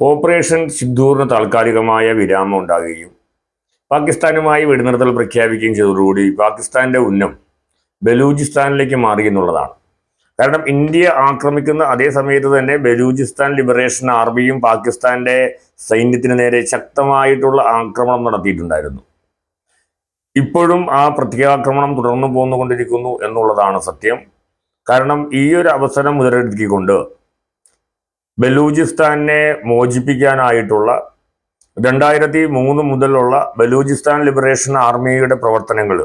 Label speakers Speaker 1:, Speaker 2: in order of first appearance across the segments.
Speaker 1: Operation സിദ്ധൂറിന് താൽക്കാലികമായ വിരാമം ഉണ്ടാകുകയും പാകിസ്ഥാനുമായി വെടിനിർത്തൽ പ്രഖ്യാപിക്കുകയും ചെയ്തതോടുകൂടി പാകിസ്ഥാന്റെ ഉന്നം ബലൂചിസ്ഥാനിലേക്ക് മാറി എന്നുള്ളതാണ്. കാരണം ഇന്ത്യ ആക്രമിക്കുന്ന അതേ സമയത്ത് തന്നെ ബലൂചിസ്ഥാൻ ലിബറേഷൻ ആർമിയും പാകിസ്ഥാന്റെ സൈന്യത്തിന് നേരെ ശക്തമായിട്ടുള്ള ആക്രമണം നടത്തിയിട്ടുണ്ടായിരുന്നു. ഇപ്പോഴും ആ പ്രത്യാക്രമണം തുടർന്നു പോന്നുകൊണ്ടിരിക്കുന്നു എന്നുള്ളതാണ് സത്യം. കാരണം ഈ ഒരു അവസരം മുതലെടുക്കിക്കൊണ്ട് ബലൂചിസ്ഥാനെ മോചിപ്പിക്കാനായിട്ടുള്ള രണ്ടായിരത്തി മൂന്ന് മുതലുള്ള ബലൂചിസ്ഥാൻ ലിബറേഷൻ ആർമിയുടെ പ്രവർത്തനങ്ങൾ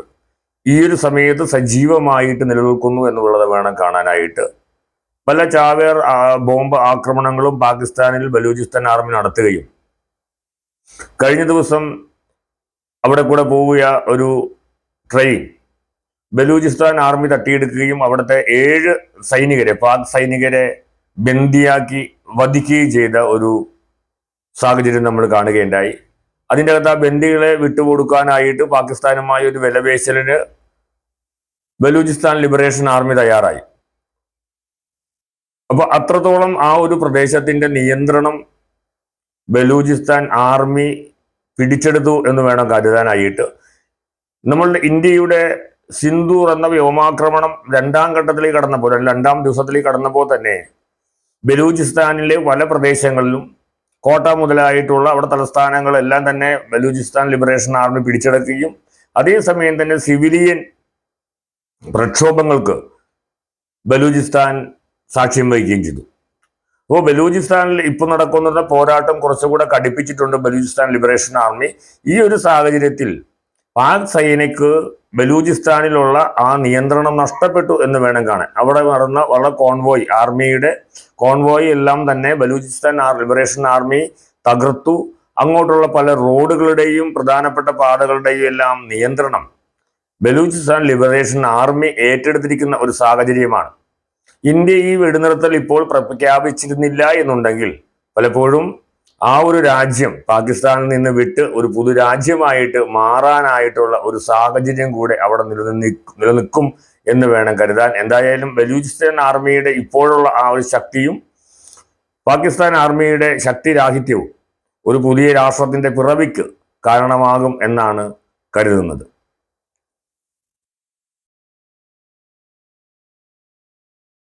Speaker 1: ഈ ഒരു സമയത്ത് സജീവമായിട്ട് നിലനിൽക്കുന്നു എന്നുള്ളത് വേണം കാണാനായിട്ട്. പല ചാവേർ ബോംബ് ആക്രമണങ്ങളും പാകിസ്ഥാനിൽ ബലൂചിസ്ഥാൻ ആർമി നടത്തുകയും കഴിഞ്ഞ ദിവസം അവിടെ കൂടെ പോവുക ഒരു ട്രെയിൻ ബലൂചിസ്ഥാൻ ആർമി തട്ടിയെടുക്കുകയും അവിടുത്തെ ഏഴ് സൈനികരെ പാക് സൈനികരെ ബന്ദിയാക്കി വധിക്കുകയും ചെയ്ത ഒരു സാഹചര്യം നമ്മൾ കാണുകയുണ്ടായി. അതിന്റെ അകത്ത് ആ ബന്ദികളെ വിട്ടുകൊടുക്കാനായിട്ട് പാകിസ്ഥാനുമായി ഒരു വിലപേശലിന് ബലൂചിസ്ഥാൻ ലിബറേഷൻ ആർമി തയ്യാറായി. അപ്പോൾ അത്രത്തോളം ആ ഒരു പ്രദേശത്തിന്റെ നിയന്ത്രണം ബലൂചിസ്ഥാൻ ആർമി പിടിച്ചെടുത്തു എന്ന് വേണം കരുതാനായിട്ട്. നമ്മളുടെ ഇന്ത്യയുടെ സിന്ദൂർ എന്ന വ്യോമാക്രമണം രണ്ടാം ഘട്ടത്തിലേക്ക് കടന്നപ്പോൾ രണ്ടാം ദിവസത്തിലേക്ക് കടന്നപ്പോൾ തന്നെ ബലൂചിസ്ഥാനിലെ പല പ്രദേശങ്ങളിലും കോട്ട മുതലായിട്ടുള്ള അവിടെ തലസ്ഥാനങ്ങളെല്ലാം തന്നെ ബലൂചിസ്ഥാൻ ലിബറേഷൻ ആർമി പിടിച്ചെടുക്കുകയും അതേസമയം തന്നെ സിവിലിയൻ പ്രക്ഷോഭങ്ങൾക്ക് ബലൂചിസ്ഥാൻ സാക്ഷ്യം വഹിക്കുകയും ചെയ്തു. അപ്പോൾ ബലൂചിസ്ഥാനിൽ ഇപ്പോൾ നടക്കുന്ന പോരാട്ടം കുറച്ചുകൂടെ കടുപ്പിച്ചിട്ടുണ്ട് ബലൂചിസ്ഥാൻ ലിബറേഷൻ ആർമി. ഈ ഒരു സാഹചര്യത്തിൽ പാക് സൈനിക്ക് ബലൂചിസ്ഥാനിലുള്ള ആ നിയന്ത്രണം നഷ്ടപ്പെട്ടു എന്ന് വേണം കാണാൻ. അവിടെ നടന്ന വളരെ കോൺവോയ് ആർമിയുടെ കോൺവോയ് എല്ലാം തന്നെ ബലൂചിസ്ഥാൻ ആർ ലിബറേഷൻ ആർമി തകർത്തു. അങ്ങോട്ടുള്ള പല റോഡുകളുടെയും പ്രധാനപ്പെട്ട പാതകളുടെയും എല്ലാം നിയന്ത്രണം ബലൂചിസ്ഥാൻ ലിബറേഷൻ ആർമി ഏറ്റെടുത്തിരിക്കുന്ന ഒരു സാഹചര്യമാണ്. ഇന്ത്യ ഈ വെടിനിർത്തൽ ഇപ്പോൾ പ്രഖ്യാപിച്ചിരുന്നില്ല എന്നുണ്ടെങ്കിൽ പലപ്പോഴും ആ ഒരു രാജ്യം പാകിസ്ഥാനിൽ നിന്ന് വിട്ട് ഒരു പുതു രാജ്യമായിട്ട് മാറാനായിട്ടുള്ള ഒരു സാഹചര്യം കൂടെ അവിടെ നിലനിന്നി നിലനിൽക്കും എന്ന് വേണം കരുതാൻ. എന്തായാലും ബലൂചിസ്ഥാൻ ആർമിയുടെ ഇപ്പോഴുള്ള ആ ഒരു ശക്തിയും പാകിസ്ഥാൻ ആർമിയുടെ ശക്തിരാഹിത്യവും ഒരു പുതിയ രാഷ്ട്രത്തിന്റെ പിറവിക്ക് കാരണമാകും എന്നാണ് കരുതുന്നത്.